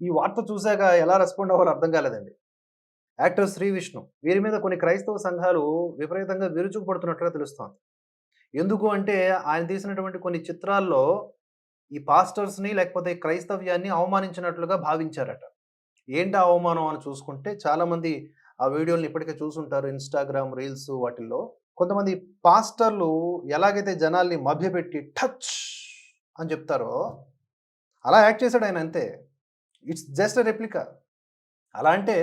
ఈ వార్త చూశాక ఎలా రెస్పాండ్ అవ్వాలో అర్థం కాలేదండి. యాక్టర్ శ్రీ విష్ణు వీరి మీద కొన్ని క్రైస్తవ సంఘాలు విపరీతంగా విరుచుకుపడుతున్నట్లుగా తెలుస్తోంది. ఎందుకు అంటే ఆయన తీసినటువంటి కొన్ని చిత్రాల్లో ఈ పాస్టర్స్ని లేకపోతే క్రైస్తవ్యాన్ని అవమానించినట్లుగా భావించారట. ఏంటి అవమానం అని చూసుకుంటే చాలామంది ఆ వీడియోలను ఇప్పటికే చూసుంటారు ఇన్స్టాగ్రామ్ రీల్స్ వాటిల్లో. కొంతమంది పాస్టర్లు ఎలాగైతే జనాల్ని మభ్యపెట్టి టచ్ అని చెప్తారో అలా యాక్ట్ చేశాడు ఆయన అంతే. It's just replica. అలా అంటే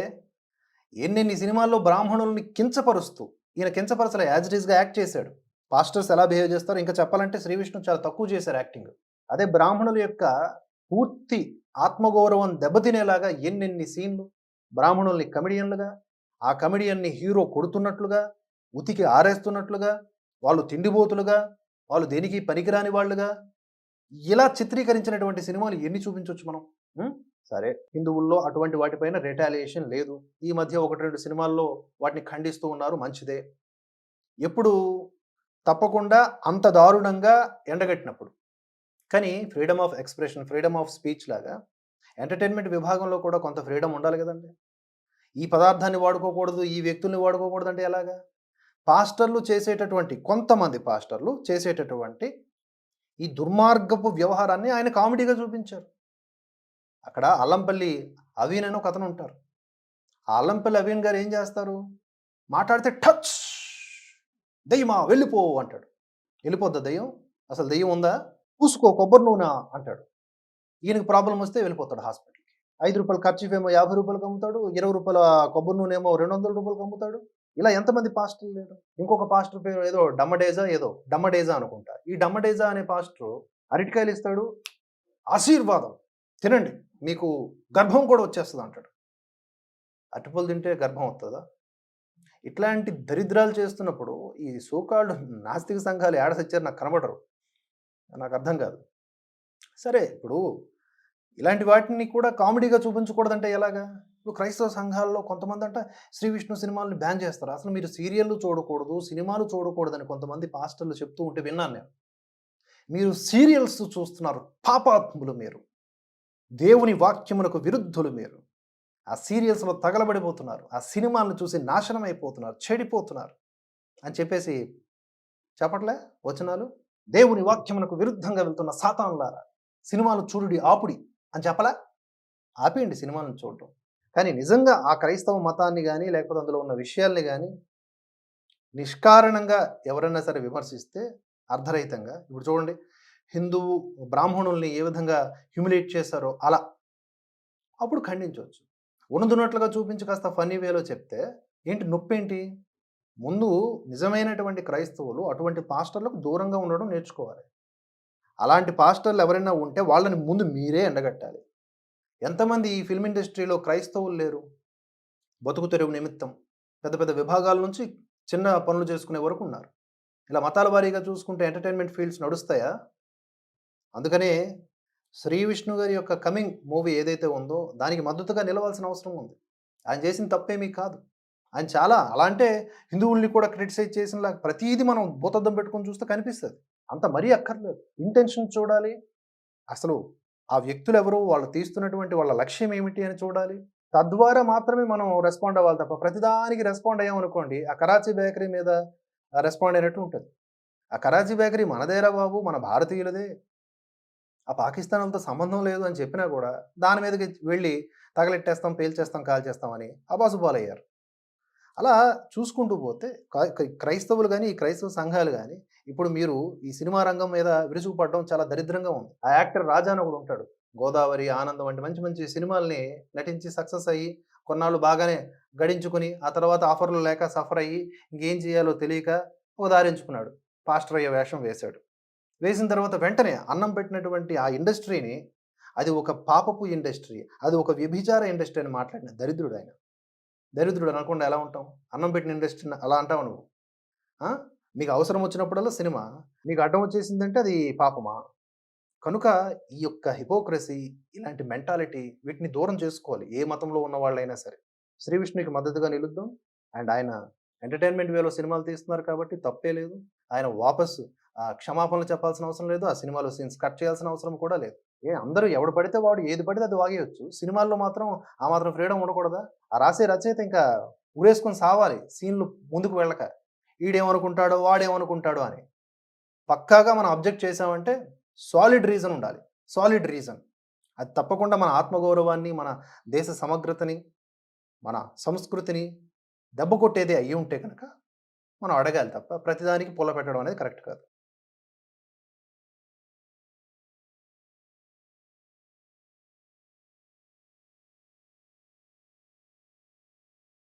ఎన్నెన్ని సినిమాల్లో బ్రాహ్మణుల్ని కించపరుస్తూ ఈయన కించపరచలే యాజ్ ఇట్ ఈస్గా యాక్ట్ చేశాడు. పాస్టర్స్ ఎలా బిహేవ్ చేస్తారో ఇంకా చెప్పాలంటే శ్రీ విష్ణు చాలా తక్కువ చేశారు యాక్టింగ్. అదే బ్రాహ్మణుల యొక్క పూర్తి ఆత్మగౌరవం దెబ్బతినేలాగా ఎన్నెన్ని సీన్లు బ్రాహ్మణుల్ని కమెడియన్లుగా ఆ కమెడియన్ని హీరో కొడుతున్నట్లుగా ఉతికి ఆరేస్తున్నట్లుగా వాళ్ళు తిండిబోతులుగా వాళ్ళు దేనికి పనికిరాని వాళ్ళుగా ఇలా చిత్రీకరించినటువంటి సినిమాలు ఎన్ని చూపించవచ్చు మనం? సరే హిందువుల్లో అటువంటి వాటిపైన రిటాలియేషన్ లేదు. ఈ మధ్య ఒకటి రెండు సినిమాల్లో వాటిని ఖండిస్తూ ఉన్నారు మంచిదే. ఎప్పుడు తప్పకుండా అంత దారుణంగా ఎండగట్టినప్పుడు. కానీ freedom of expression freedom of speech లాగా ఎంటర్టైన్మెంట్ విభాగంలో కూడా కొంత ఫ్రీడమ్ ఉండాలి కదండి. ఈ పదార్థాన్ని వాడుకోకూడదు ఈ వ్యక్తుల్ని వాడుకోకూడదు అంటే ఎలాగా? పాస్టర్లు చేసేటటువంటి కొంతమంది పాస్టర్లు చేసేటటువంటి ఈ దుర్మార్గపు వ్యవహారాన్ని ఆయన కామెడీగా చూపించారు. అక్కడ అల్లంపల్లి అవీన్ అని ఒక అతను ఉంటారు. ఆ అల్లంపల్లి అవీన్ గారు ఏం చేస్తారు? మాట్లాడితే టచ్! దెయ్యమా వెళ్ళిపో అంటాడు. వెళ్ళిపోద్దా దెయ్యం? అసలు దెయ్యం ఉందా? పూసుకో కొబ్బరి నూనె అంటాడు. ఈయనకి ప్రాబ్లం వస్తే వెళ్ళిపోతాడు హాస్పిటల్కి. ఐదు రూపాయలు ఖర్చు ఏమో యాభై రూపాయలకు అమ్ముతాడు ఇరవై రూపాయల కొబ్బరి నూనె ఏమో రెండు వందల రూపాయలకు అమ్ముతాడు. ఇలా ఎంతమంది పాస్టర్లు లేరు? ఇంకొక పాస్టర్ పేరు ఏదో డమ్మడేజా ఏదో డమ్మడేజా అనుకుంటా. ఈ డమ్మడేజా అనే పాస్టర్ అరటికాయలు ఇస్తాడు ఆశీర్వాదం. తినండి. మీకు గర్భం కూడా వచ్చేస్తుంది అంటాడు. అరటిపళ్ళు తింటే గర్భం వస్తుందా ఇట్లాంటి దరిద్రాలు చేస్తున్నప్పుడు ఈ సోకాళ్ళు నాస్తిక సంఘాలు ఏడ సచ్చారు నాకు కనబడరు. నాకు అర్థం కాదు. సరే ఇప్పుడు ఇలాంటి వాటిని కూడా కామెడీగా చూపించకూడదంటే ఎలాగా? ఇప్పుడు క్రైస్తవ సంఘాల్లో కొంతమంది అంట శ్రీ విష్ణు సినిమాలను బ్యాన్ చేస్తారు. అసలు మీరు సీరియళ్ళు చూడకూడదు సినిమాలు చూడకూడదని కొంతమంది పాస్టర్లు చెప్తూ ఉంటే విన్నాను నేను. మీరు సీరియల్స్ చూస్తున్నారు పాపాత్ములు మీరు. దేవుని వాక్యమునకు విరుద్ధులు మీరు. ఆ సీరియల్స్లో తగలబడిపోతున్నారు. ఆ సినిమాలను చూసి నాశనం అయిపోతున్నారు చెడిపోతున్నారు అని చెప్పేసి చెప్పట్లే వచనాలు? దేవుని వాక్యమునకు విరుద్ధంగా వెళ్తున్న సాతానులారా సినిమాలు చూడుడి ఆపుడి అని చెప్పలా? ఆపేయండి సినిమాలను చూడటం. కానీ నిజంగా ఆ క్రైస్తవ మతాన్ని కానీ లేకపోతే అందులో ఉన్న విషయాల్ని కానీ నిష్కారణంగా ఎవరైనా సరే విమర్శిస్తే అర్ధరహితంగా. ఇప్పుడు చూడండి హిందువు బ్రాహ్మణుల్ని ఏ విధంగా హ్యూమిలేట్ చేశారో అలా. అప్పుడు ఖండించవచ్చు. ఉన్నదున్నట్లుగా చూపించి కాస్త ఫన్నీ వేలో చెప్తే ఏంటి నొప్పి ఏంటి ముందు నిజమైనటువంటి క్రైస్తవులు అటువంటి పాస్టర్లకు దూరంగా ఉండడం నేర్చుకోవాలి. అలాంటి పాస్టర్లు ఎవరైనా ఉంటే వాళ్ళని ముందు మీరే ఎండగట్టాలి. ఎంతమంది ఈ ఫిల్మ్ ఇండస్ట్రీలో క్రైస్తవులు లేరు? బతుకు తెరువు నిమిత్తం పెద్ద పెద్ద విభాగాల నుంచి చిన్న పనులు చేసుకునే వరకు ఉన్నారు. ఇలా మతాల వారీగా చూసుకుంటే ఎంటర్టైన్మెంట్ ఫీల్డ్స్ నడుస్తాయా? అందుకనే శ్రీ విష్ణు గారి యొక్క కమింగ్ మూవీ ఏదైతే ఉందో దానికి మద్దతుగా నిలవాల్సిన అవసరం ఉంది. ఆయన చేసిన తప్పేమీ కాదు. ఆయన చాలా అలా అంటే హిందువుల్ని కూడా క్రిటిసైజ్ చేసిన ప్రతిదీ మనం భూతద్దం పెట్టుకొని చూస్తే కనిపిస్తుంది. అంత మరీ అక్కర్లేదు. ఇంటెన్షన్ చూడాలి. అసలు ఆ వ్యక్తులు ఎవరు వాళ్ళు తీస్తున్నటువంటి వాళ్ళ లక్ష్యం ఏమిటి అని చూడాలి. తద్వారా మాత్రమే మనం రెస్పాండ్ అవ్వాలి తప్ప ప్రతిదానికి రెస్పాండ్ అయ్యామనుకోండి ఆ కరాచీ బేకరీ మీద రెస్పాండ్ అయినట్టు ఉంటుంది. ఆ కరాచీ బేకరీ మనదేరా బాబు? మన భారతీయులదే. ఆ పాకిస్తాన్ సంబంధం లేదు అని చెప్పినా కూడా దాని మీదకి వెళ్ళి తగలెట్టేస్తాం పేల్చేస్తాం కాల్చేస్తామని అబాసుబాలయ్యారు అలా చూసుకుంటూ పోతే క్రైస్తవులు కానీ ఈ క్రైస్తవ సంఘాలు కానీ ఇప్పుడు మీరు ఈ సినిమా రంగం మీద విరుచుకుపడడం చాలా దరిద్రంగా ఉంది. ఆ యాక్టర్ రాజా అని ఒకడు ఉంటాడు. గోదావరి ఆనందం వంటి మంచి మంచి సినిమాల్ని నటించి సక్సెస్ అయ్యి కొన్నాళ్ళు బాగానే గడించుకుని ఆ తర్వాత ఆఫర్లు లేక సఫర్ అయ్యి ఇంకేం చేయాలో తెలియక ఒక దారించుకున్నాడు పాస్టర్ అయ్యే వేషం వేశాడు. వేసిన తర్వాత వెంటనే అన్నం పెట్టినటువంటి ఆ ఇండస్ట్రీని అది ఒక పాపపు ఇండస్ట్రీ అది ఒక వ్యభిచార ఇండస్ట్రీ అని మాట్లాడిన దరిద్రుడు ఆయన. దరిద్రుడు అనకుండా ఎలా ఉంటాం అన్నం పెట్టిన ఇండస్ట్రీ అలా అంటావు నువ్వు. మీకు అవసరం వచ్చినప్పుడల్లా సినిమా మీకు అడ్డం వచ్చేసిందంటే అది పాపమా? కనుక ఈ యొక్క హిపోక్రసీ ఇలాంటి మెంటాలిటీ వీటిని దూరం చేసుకోవాలి. ఏ మతంలో ఉన్న వాళ్ళైనా సరే. శ్రీ విష్ణుకి మద్దతుగా నిలుద్దాం. అండ్ ఆయన ఎంటర్టైన్మెంట్ వేలో సినిమాలు తీస్తున్నారు కాబట్టి తప్పే లేదు. ఆయన వాపస్ ఆ, క్షమాపణలు చెప్పాల్సిన అవసరం లేదు. ఆ సినిమాలో సీన్స్ కట్ చేయాల్సిన అవసరం కూడా లేదు. ఏ అందరూ ఎవడు పడితే వాడు ఏది పడితే అది వాగేయచ్చు. సినిమాల్లో మాత్రం ఆ మాత్రం ఫ్రీడమ్ ఉండకూడదా? ఆ రాసే రచయిత ఇంకా ఊరేసుకొని సావాలి సీన్లు ముందుకు వెళ్ళక. ఈడేమనుకుంటాడో వాడేమనుకుంటాడో అని. పక్కాగా మనం అబ్జెక్ట్ చేసామంటే సాలిడ్ రీజన్ ఉండాలి. Solid reason. అది తప్పకుండా మన ఆత్మగౌరవాన్ని మన దేశ సమగ్రతని మన సంస్కృతిని దెబ్బ కొట్టేది అయ్యి ఉంటే కనుక మనం అడగాలి తప్ప ప్రతిదానికి పుల్ల పెట్టడం అనేది కరెక్ట్ కాదు.